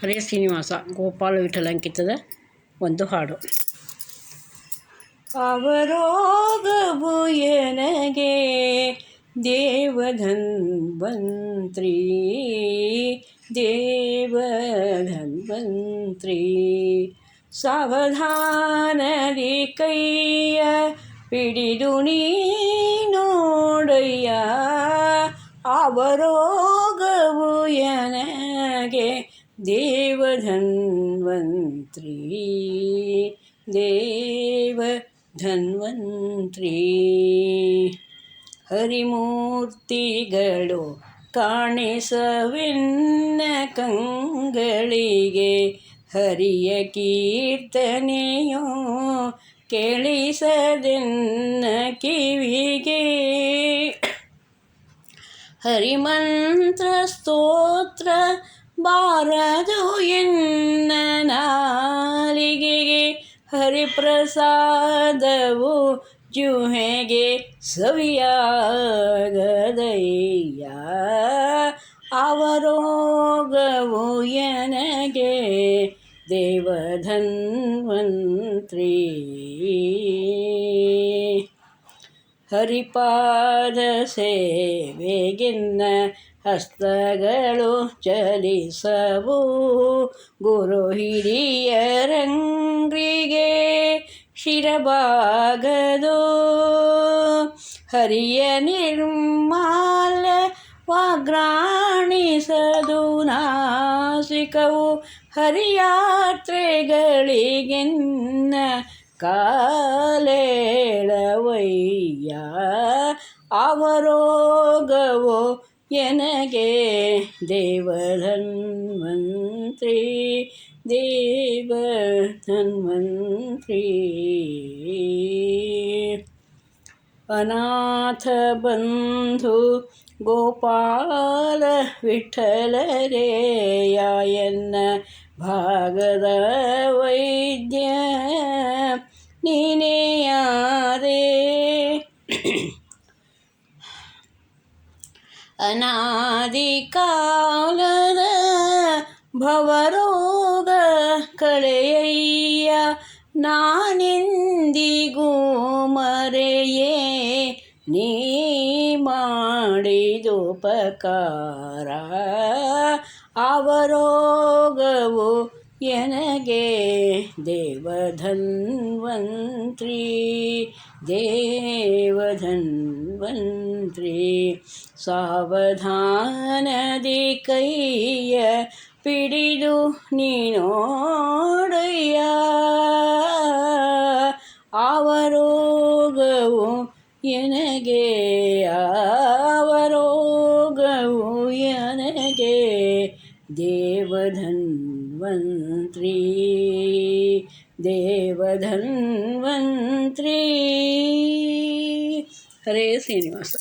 ಹರೇ ಶ್ರೀನಿವಾಸ, ಗೋಪಾಲ ವಿಠಲ ಅಂಕಿತದ ಒಂದು ಹಾಡು. ಅವರೋಗವು ಎನಗೆ ದೇವಧನ್ವಂತ್ರಿ ದೇವಧನ್ವಂತ್ರಿ. ಸಾವಧಾನದಿ ಕೈಯ ಪಿಡಿದು ನೀ ನೋಡಯ್ಯ, ಅವರೋಗವು ಎನಗೆ ದೇವಧನ್ವಂತ್ರಿ ದೇವ ಧನ್ವಂತ್ರಿ ಹರಿಮೂರ್ತಿಗಳು ಕಾಣಿಸವೆನ್ನ ಕಂಗಳಿಗೆ ಹರಿಯ ಕೀರ್ತನೆಯೋ ಕೇಳಿಸದೆನ್ನ ಕಿವಿಗೆ. ಹರಿಮಂತ್ರ ಸ್ತೋತ್ರ ಬಾರದು ಎನ್ನ ನಾಲಿಗೆಗೆ ಹರಿಪ್ರಸಾದವು ಜುಹೆಗೆ ಸವಿಯಾಗದಯ್ಯ ಅವರೋಗವು ಎನಗೆ ದೇವಧನ್ವಂತ್ರಿ ಹರಿಪಾದ ಸೇವೆಗಿನ್ನ ಹಸ್ತಗಳು ಚಲಿಸವು. ಗುರು ಹಿರಿಯರಂಗ್ರಿಗೆ ಶಿರಬಾಗದು. ಹರಿಯ ನಿರ್ಮಾಲ ವಾಗ್ರಾಣಿಸದು. ನಾಸಿಕವು ಹರಿಯಾತ್ರೆಗಳಿಗೆನ್ನ ಕಾಲೇಳವಯ್ಯ. ಅವರೋಗವು எனகே தேவதன்வந்திரி தேவதன்வந்திரி अनाथबन्धु गोपाल विठ्ठलरेयायन्न भागद वैद्य निनेयारे ನೀನೆಯಾದೆ ಅನಾದಿ ಕಾಲದ ಭವರೋಗ ಕಳೆಯಯ್ಯ ನಾನೆಂದಿಗೂ ಮರೆಯೇ ನೀ ಮಾಡಿದುಪಕಾರ ಅವರೋಗವು ಎನಗೆ ದೇವಧನ್ವಂತ್ರಿ ದೇವಧನ್ವಂತ್ರಿ ಸಾವಧಾನದಿ ಕೈಯ ಪಿಡಿದು ನೀನೋಡಯ್ಯ ಅವರೋಗವು ಎನಗೆ ಅವರೋಗವು ಎನಗೆ ದೇವಧನ್ವಂತ್ರಿ ದೇವಧನ್ವಂತ್ರಿ ಹರೇ ಶ್ರೀನಿವಾಸ